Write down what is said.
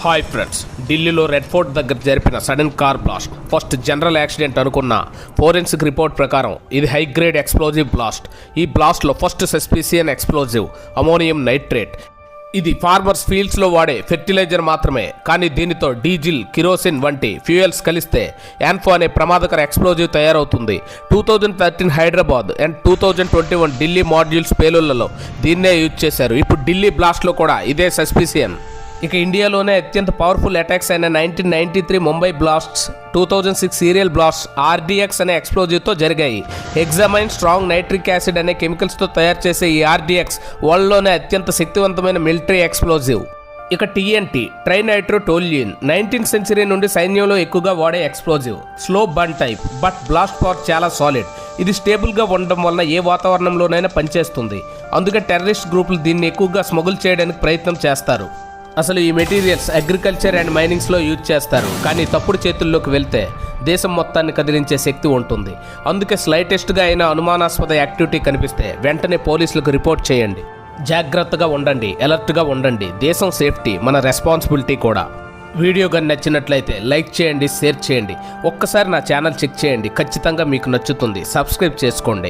Hi friends ఢిల్లీలో red fort దగ్గర జరిపిన sudden car blast. First general accident అనుకున్న ఫోరెన్సిక్ రిపోర్ట్ ప్రకారం ఇది హై గ్రేడ్ ఎక్స్ప్లోజివ్ బ్లాస్ట్ ఈ బ్లాస్ట్లో first suspicion explosive ammonium nitrate ఇది ఫార్మర్స్ ఫీల్డ్స్లో వాడే ఫెర్టిలైజర్ మాత్రమే కానీ దీనితో డీజిల్ కిరోసిన్ వంటి ఫ్యూయల్స్ కలిస్తే యాన్ఫో అనే ప్రమాదకర ఎక్స్ప్లోజివ్ తయారవుతుంది. Two thousand thirteen Hyderabad and two thousand twenty one Delhi modules పేలుళ్ళలో దీన్నే యూజ్ చేశారు. ఇప్పుడు ఢిల్లీ బ్లాస్ట్లో కూడా ఇదే సస్పీసియన్ ఇక ఇండియాలోనే అత్యంత పవర్ఫుల్ అటాక్స్ అయిన nineteen ninety three Mumbai blasts two thousand six serial blast RDX అనే ఎక్స్ప్లోజివ్తో జరిగాయి. ఎగ్జామైన్ స్ట్రాంగ్ నైట్రిక్ యాసిడ్ అనే కెమికల్స్తో తయారు చేసే ఈ ఆర్డీఎక్స్ వరల్డ్లోనే అత్యంత శక్తివంతమైన మిలిటరీ ఎక్స్ప్లోజివ్ ఇక టీఎన్టీ ట్రైనైట్రోటోలియన్ నైన్టీన్త్ సెంచరీ నుండి సైన్యంలో ఎక్కువగా వాడే explosive slow burn type but blast power చాలా సాలిడ్ ఇది స్టేబుల్గా ఉండడం వలన ఏ వాతావరణంలోనైనా పనిచేస్తుంది. అందుకే టెర్రరిస్ట్ గ్రూపులు దీన్ని ఎక్కువగా స్మగుల్ చేయడానికి ప్రయత్నం చేస్తారు. అసలు ఈ మెటీరియల్స్ అగ్రికల్చర్ అండ్ మైనింగ్స్లో యూజ్ చేస్తారు. కానీ తప్పుడు చేతుల్లోకి వెళ్తే దేశం మొత్తాన్ని కదిలించే శక్తి ఉంటుంది. అందుకే స్లైటెస్ట్గా అయిన అనుమానాస్పద యాక్టివిటీ కనిపిస్తే వెంటనే పోలీసులకు రిపోర్ట్ చేయండి. జాగ్రత్తగా ఉండండి అలర్ట్గా ఉండండి. దేశం సేఫ్టీ మన రెస్పాన్సిబిలిటీ కూడా. వీడియో కానీ నచ్చినట్లయితే లైక్ చేయండి షేర్ చేయండి. ఒక్కసారి నా ఛానల్ చెక్ చేయండి. ఖచ్చితంగా మీకు నచ్చుతుంది. సబ్స్క్రైబ్ చేసుకోండి.